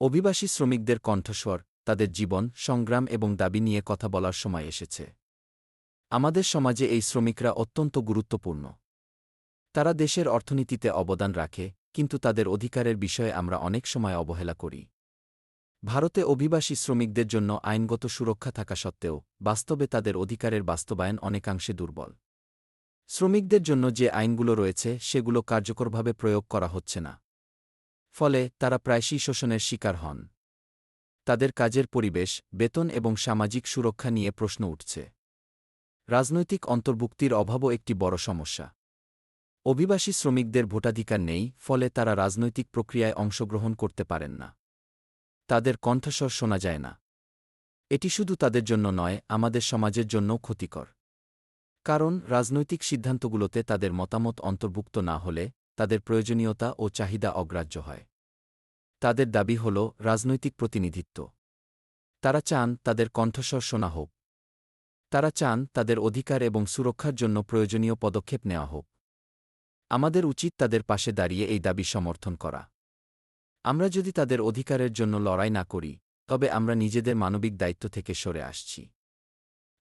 অভিবাসী শ্রমিকদের কণ্ঠস্বর, তাদের জীবন, সংগ্রাম এবং দাবি নিয়ে কথা বলার সময় এসেছে। আমাদের সমাজে এই শ্রমিকরা অত্যন্ত গুরুত্বপূর্ণ। তারা দেশের অর্থনীতিতে অবদান রাখে, কিন্তু তাদের অধিকারের বিষয়ে আমরা অনেক সময় অবহেলা করি। ভারতে অভিবাসী শ্রমিকদের জন্য আইনগত সুরক্ষা থাকা সত্ত্বেও, বাস্তবে তাদের অধিকারের বাস্তবায়ন অনেকাংশে দুর্বল। শ্রমিকদের জন্য যে আইনগুলো রয়েছে, সেগুলো কার্যকরভাবে প্রয়োগ করা হচ্ছে না। ফলে তারা প্রায়শই শোষণের শিকার হন। তাদের কাজের পরিবেশ, বেতন এবং সামাজিক সুরক্ষা নিয়ে প্রশ্ন উঠছে। রাজনৈতিক অন্তর্ভুক্তির অভাবও একটি বড় সমস্যা। অভিবাসী শ্রমিকদের ভোটাধিকার নেই, ফলে তারা রাজনৈতিক প্রক্রিয়ায় অংশগ্রহণ করতে পারেন না। তাদের কণ্ঠস্বর শোনা যায় না। এটি শুধু তাদের জন্য নয়, আমাদের সমাজের জন্যও ক্ষতিকর। কারণ রাজনৈতিক সিদ্ধান্তগুলোতে তাদের মতামত অন্তর্ভুক্ত না হলে তাদের প্রয়োজনীয়তা ও চাহিদা অগ্রাহ্য হয়। তাদের দাবি হল রাজনৈতিক প্রতিনিধিত্ব। তারা চান তাদের কণ্ঠস্বর শোনা হোক। তারা চান তাদের অধিকার এবং সুরক্ষার জন্য প্রয়োজনীয় পদক্ষেপ নেওয়া হোক। আমাদের উচিত তাদের পাশে দাঁড়িয়ে এই দাবি সমর্থন করা। আমরা যদি তাদের অধিকারের জন্য লড়াই না করি, তবে আমরা নিজেদের মানবিক দায়িত্ব থেকে সরে আসছি।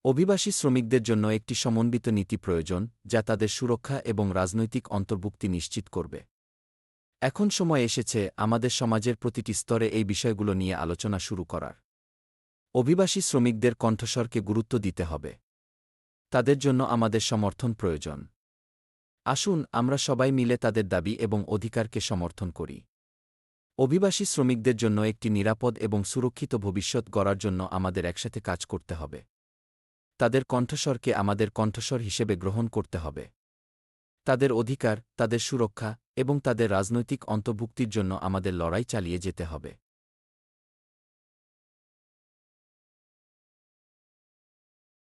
অভিবাসী শ্রমিকদের জন্য একটি সমন্বিত নীতি প্রয়োজন, যা তাদের সুরক্ষা এবং রাজনৈতিক অন্তর্ভুক্তি নিশ্চিত করবে। এখন সময় এসেছে আমাদের সমাজের প্রতিটি স্তরে এই বিষয়গুলো নিয়ে আলোচনা শুরু করার। অভিবাসী শ্রমিকদের কণ্ঠস্বরকে গুরুত্ব দিতে হবে। তাদের জন্য আমাদের সমর্থন প্রয়োজন। আসুন আমরা সবাই মিলে তাদের দাবি এবং অধিকারকে সমর্থন করি। অভিবাসী শ্রমিকদের জন্য একটি নিরাপদ এবং সুরক্ষিত ভবিষ্যৎ গড়ার জন্য আমাদের একসাথে কাজ করতে হবে। তাদের কণ্ঠস্বরকে আমাদের কণ্ঠস্বর হিসেবে গ্রহণ করতে হবে। তাদের অধিকার, তাদের সুরক্ষা এবং তাদের রাজনৈতিক অন্তর্ভুক্তির জন্য আমাদের লড়াই চালিয়ে যেতে হবে।